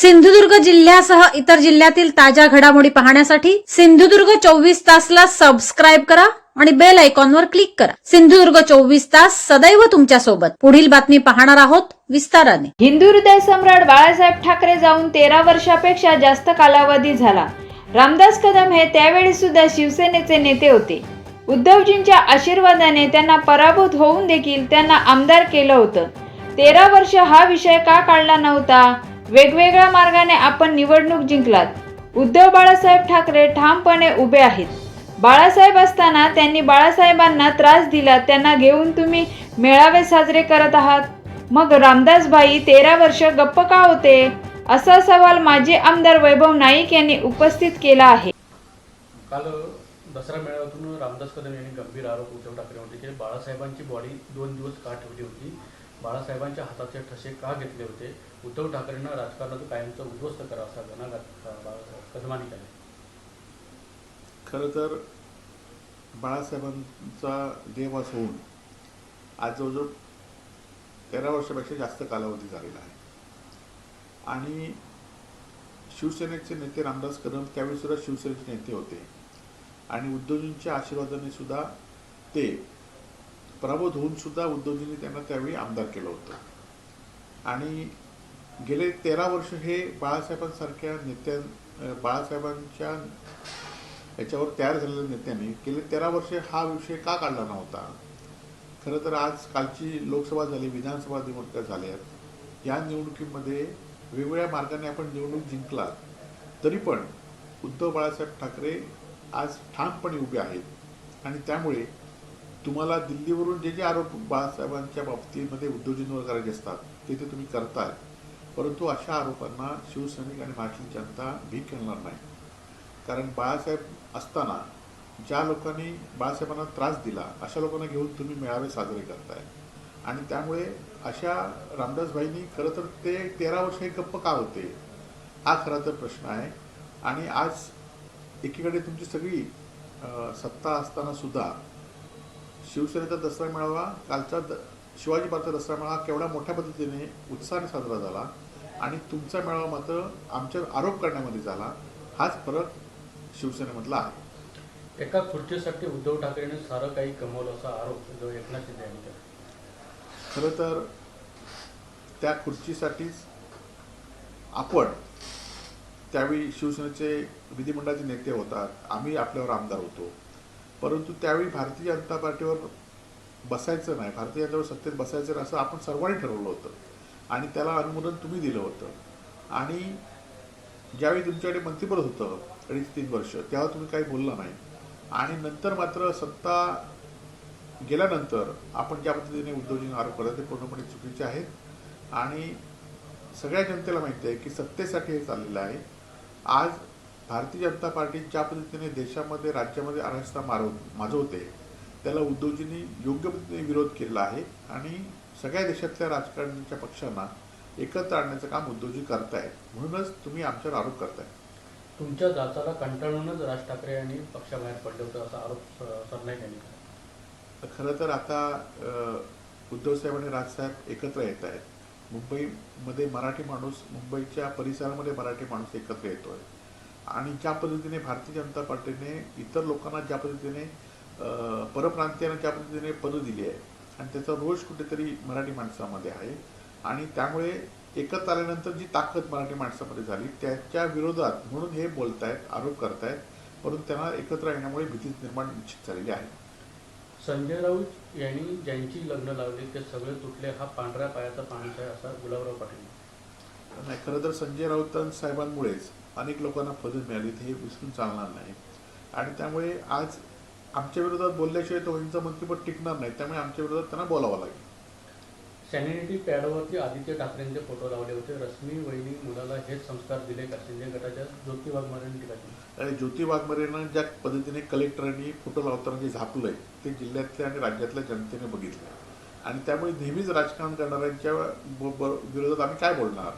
सिंधुदुर्ग जिल्ह्यासह इतर जिल्ह्यातील ताज्या घडामोडी पाहण्यासाठी सिंधुदुर्ग चोवीस तासला सबस्क्राईब करा आणि बेल आयकॉनवर क्लिक करा. सिंधुदुर्ग चोवीस तास सदैव तुमच्यासोबत. पुढील बातमी पाहणार आहोत विस्ताराने. हिंदू हृदय सम्राट बाळासाहेब ठाकरे जाऊन तेरा वर्षापेक्षा जास्त कालावधी झाला. रामदास कदम हे त्यावेळी सुद्धा शिवसेनेचे नेते होते. उद्धवजींच्या आशीर्वादाने त्यांना पराभूत होऊन देखील त्यांना आमदार केलं होतं. तेरा वर्ष हा विषय का काढला नव्हता? वेगवेगळ्या मार्गाने आपण निवडणूक जिंकलात. उद्धव बाळासाहेब ठाकरे ठामपणे उभे आहेत. बाळासाहेब असताना त्यांनी बाळासाहेबांना त्रास दिला त्यांना घेऊन तुम्ही मेळावे साजरे करत आहात. मग रामदासभाई तेरा वर्ष गप्प का होते? असा सवाल माजी आमदार वैभव नाईक यांनी उपस्थित केला आहे. काल दसरा मेळाव्यातून रामदास कदम यांनी गंभीर आरोप उद्धव ठाकरे होते की बाळासाहेबांची बॉडी दोन दिवस का ठेवली होती? बाळासाहेबांच्या हाताचे ठसे का घेतले होते? उद्धव ठाकरेंना राजकारणाचं कायमचं उद्ध्वस्त करा असा घणाघात बाळासाहेब कदमांनी केला. खरं तर बाळासाहेबांचा देहवास होऊन आज जवळजवळ तेरा वर्षापेक्षा जास्त कालावधी झालेला आहे. आणि शिवसेनेचे नेते रामदास कदम त्यावेळी सुद्धा शिवसेनेचे नेते होते. आणि उद्धवजींच्या आशीर्वादाने सुद्धा ते पराभूत होऊन सुद्धा उद्धवजींनी त्यांना त्यावेळी आमदार केलं होतं. आणि गेले तेरा वर्ष हे बाळासाहेबांसारख्या नेत्या बाळासाहेबांच्या याच्यावर तयार झालेल्या नेत्यांनी गेले तेरा वर्षे हा विषय का काढला नव्हता? खरं तर आज कालची लोकसभा झाली विधानसभा निवडणुका झाल्यात या निवडणुकीमध्ये वेगवेगळ्या मार्गाने आपण निवडणूक जिंकला तरी पण उद्धव बाळासाहेब ठाकरे आज ठामपणे उभे आहेत. आणि त्यामुळे तुम्हाला दिल्लीवरून जे जे आरोप बाळासाहेबांच्या बाबतीमध्ये उद्धवजींवर करायचे असतात ते ते तुम्ही करताय. परंतु अशा आरोपांना शिवसैनिक आणि भारतीय जनता भीक घालणार नाही. कारण बाळासाहेब असताना ज्या लोकांनी बाळासाहेबांना त्रास दिला अशा लोकांना घेऊन तुम्ही मेळावे साजरे करताय. आणि त्यामुळे अशा रामदासभाईंनी खरं तर ते तेरा वर्ष हे गप्प का होते? हा खरा तर प्रश्न आहे. आणि आज एकीकडे तुमची सगळी सत्ता असताना सुद्धा शिवसेनेचा दसरा मेळावा कालचा द शिवाजी पार्कचा दसरा मेळावा केवढ्या मोठ्या पद्धतीने उत्साहाने साजरा झाला आणि तुमचा मेळावा मात्र आमच्या आरोप करण्यामध्ये झाला हाच फरक शिवसेनेमधला आहे. एका खुर्चीसाठी उद्धव ठाकरेने सारं काही कमवलं असा आरोप जो एकनाथ शिंदे यांनी केला. खरं तर त्या खुर्चीसाठीच आपण त्यावेळी शिवसेनेचे विधिमंडळाचे नेते होतात आम्ही आपल्यावर आमदार होतो. परंतु त्यावेळी भारतीय जनता पार्टीवर बसायचं नाही. भारतीय जनता सत्तेत बसायचं नाही असं आपण सर्वांनी ठरवलं होतं. आणि त्याला अनुमोदन तुम्ही दिलं होतं. आणि ज्यावेळी तुमच्याकडे मंत्रिपद होतं अडीच तीन वर्ष तेव्हा तुम्ही काही बोलला नाही. आणि नंतर मात्र सत्ता गेल्यानंतर आपण ज्या पद्धतीने उद्धवजींना आरोप करतात ते पूर्णपणे चुकीचे आहेत. आणि सगळ्या जनतेला माहिती आहे की सत्तेसाठी हे चाललेलं आहे. आज भारतीय जनता पार्टी ज्या पद्धतीने देशामध्ये राज्यामध्ये अराजकता मारव माजवते त्याला उद्धवजींनी योग्य पद्धतीने विरोध केलेला आहे आणि सगळ्या देशातल्या राजकारण्यांच्या पक्षांना एकत्र आणण्याचं काम उद्धवजी करतायत. म्हणूनच तुम्ही आमच्यावर आरोप करताय. तुमच्या जाचाला कंटाळूनच राज ठाकरे यांनी पक्षाबाहेर पडले होते असा आरोप सरनाईक यांनी केला. तर खरं तर आता उद्धवसाहेब आणि राजसाहेब एकत्र येत आहेत. मुंबईमध्ये मराठी माणूस मुंबईच्या परिसरामध्ये मराठी माणूस एकत्र येतोय. आणि ज्या पद्धतीने भारतीय जनता पार्टीने इतर लोकांना ज्या पद्धतीने परप्रांतीयांना ज्या पद्धतीने पदं दिली आहे आणि त्याचा रोष कुठेतरी मराठी माणसामध्ये आहे आणि त्यामुळे एकत्र आल्यानंतर जी ताकद मराठी माणसामध्ये झाली त्याच्या विरोधात म्हणून हे बोलतायत आरोप करतायत परंतु त्यांना एकत्र येण्यामुळे भीती निर्माण निश्चित झालेली आहे. संजय राऊत यांनी ज्यांची लग्न लावली ते सगळे तुटले हा पांढऱ्या पायाचा पाणीचा आहे असा गुलाबराव पाटील. नाही खरं तर संजय राऊत साहेबांमुळेच अनेक लोकांना पदं मिळाली हे विसरून चालणार नाही. आणि त्यामुळे आज आमच्या विरोधात बोलल्याशिवाय तो वहिनीचं मंत्रिपद टिकणार नाही त्यामुळे आमच्या विरोधात त्यांना बोलावं लागेल. सॅनिटरी पॅडवरती आदित्य ठाकरेंचे फोटो लावले होते. रश्मी वहिनी मुलाला हेच संस्कार दिले का? शिंदे गटाच्या ज्योती वाघमारेंनी टीका केली आणि ज्योती वाघमारेनं ज्या पद्धतीने कलेक्टरांनी फोटो लावताना जे झापलंय ते जिल्ह्यातल्या आणि राज्यातल्या जनतेने बघितलं आणि त्यामुळे नेहमीच राजकारण करणाऱ्यांच्या विरोधात आम्ही काय बोलणार?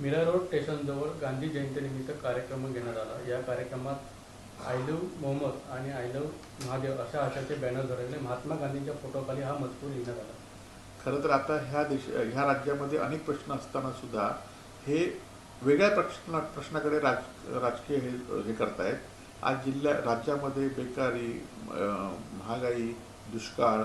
मीरा रोड स्टेशनजवळ गांधी जयंतीनिमित्त कार्यक्रम घेण्यात आला. या कार्यक्रमात आय लव्ह मोहम्मद आणि आय लव्ह महादेव अशा आशाचे बॅनर धरले महात्मा गांधींच्या फोटोखाली हा मजकूर लिहिण्यात आला. खरं तर आता ह्या देश ह्या राज्यामध्ये अनेक प्रश्न असताना सुद्धा हे वेगळ्या प्रश्न प्रश्नाकडे राज राजकीय हे हे करतायत. आज जिल्ह्या राज्यामध्ये बेकारी महागाई दुष्काळ